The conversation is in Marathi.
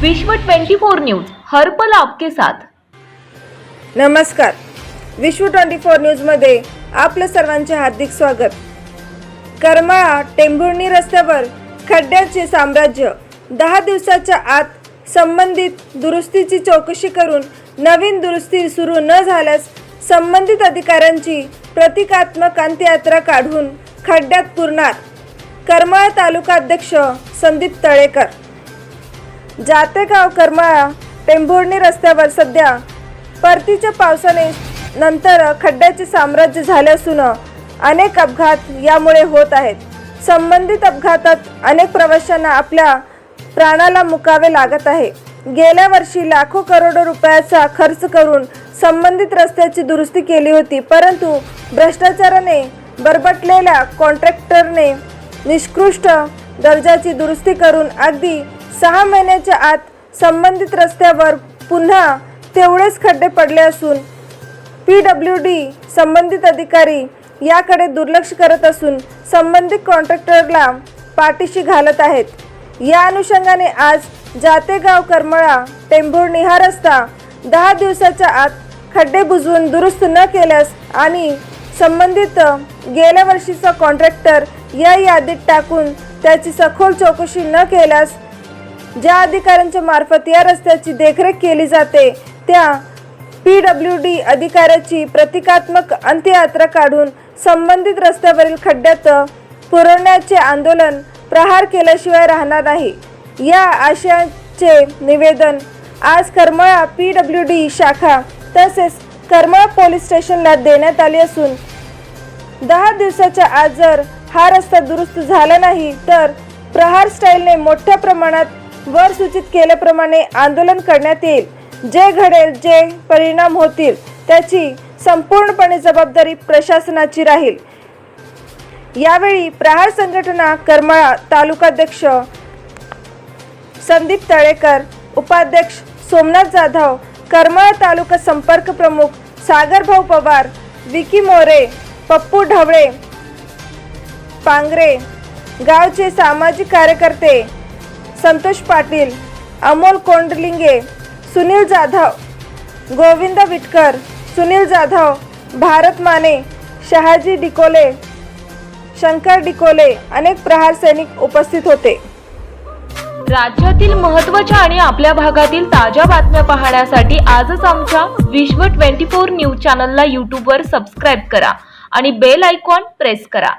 विश्व 24 न्यूज हर पल आपके साथ. नमस्कार. विश्व ट्वेंटी फोर न्यूजमध्ये आपलं सर्वांचे हार्दिक स्वागत. करमाळा टेंभुर्णी रस्त्यावर खड्ड्याचे साम्राज्य दहा दिवसाच्या आत संबंधित दुरुस्तीची चौकशी करून नवीन दुरुस्ती सुरू न झाल्यास संबंधित अधिकाऱ्यांची प्रतिकात्मक अंत्ययात्रा काढून खड्ड्यात पुरणार. करमाळा तालुका अध्यक्ष संदीप तळेकर. जातेगाव करमाळा? टेंभुर्णी रस्त्यावर सध्या परतीच्या पावसाने नंतर खड्ड्याचे साम्राज्य झाले असून अनेक अपघात यामुळे होत आहेत. संबंधित अपघातात अनेक प्रवाशांना आपल्या प्राणाला मुकावे लागत आहे. गेल्या वर्षी लाखो करोडो रुपयाचा खर्च करून संबंधित रस्त्याची दुरुस्ती केली होती परंतु भ्रष्टाचाराने बरबटलेल्या कॉन्ट्रॅक्टरने निष्कृष्ट दर्जाची दुरुस्ती करून अगदी सहा महिन्याच्या आत संबंधित रस्त्यावर पुन्हा तेवढेच खड्डे पडले असून पी डब्ल्यू डी संबंधित अधिकारी याकडे दुर्लक्ष करत असून संबंधित कॉन्ट्रॅक्टरला पाठीशी घालत आहेत. या अनुषंगाने आज जातेगाव करमळा टेंभुर्णी हा रस्ता दहा दिवसाच्या आत खड्डे बुजवून दुरुस्त न केल्यास आणि संबंधित गेल्या वर्षीचा कॉन्ट्रॅक्टर या यादीत टाकून त्याची सखोल चौकशी न केल्यास ज्या अधिकाऱ्यांच्या मार्फत या रस्त्याची देखरेख केली जाते त्या पी डब्ल्यू डी अधिकाऱ्याची प्रतिकात्मक अंत्ययात्रा काढून संबंधित रस्त्यावरील खड्ड्यात पुरवण्याचे आंदोलन प्रहार केल्याशिवाय राहणार नाही. या आशयाचे निवेदन आज करमळा पी डब्ल्यू डी शाखा तसेच करमळा पोलीस स्टेशनला देण्यात आली असून दहा दिवसाच्या आत जर हा रस्ता दुरुस्त झाला नाही तर प्रहार स्टाईलने मोठ्या प्रमाणात वर सूचित केल्याप्रमाणे आंदोलन करण्यात येईल. जे घडेल जे परिणाम होतील त्याची संपूर्णपणे जबाबदारी प्रशासनाची राहील. यावेळी प्रहार संघटना करमाळा तालुकाध्यक्ष संदीप तळेकर उपाध्यक्ष सोमनाथ जाधव करमाळा तालुका संपर्क प्रमुख सागरभाऊ पवार विकी मोरे पप्पू ढवळे पांगरे गावचे सामाजिक कार्यकर्ते संतोष पाटील अमोल कोंडलिंगे सुनील जाधव गोविंद विटकर सुनील जाधव भारत माने शहाजी डिकोले शंकर डिकोले अनेक प्रहार सैनिक उपस्थित होते. राज्यातील महत्त्वाच्या आणि आपल्या भागातील ताज्या बातम्या पाहण्यासाठी आजच आमच्या विश्व 24 न्यूज चॅनलला यूट्यूबवर सबस्क्राईब करा आणि बेल आयकॉन प्रेस करा.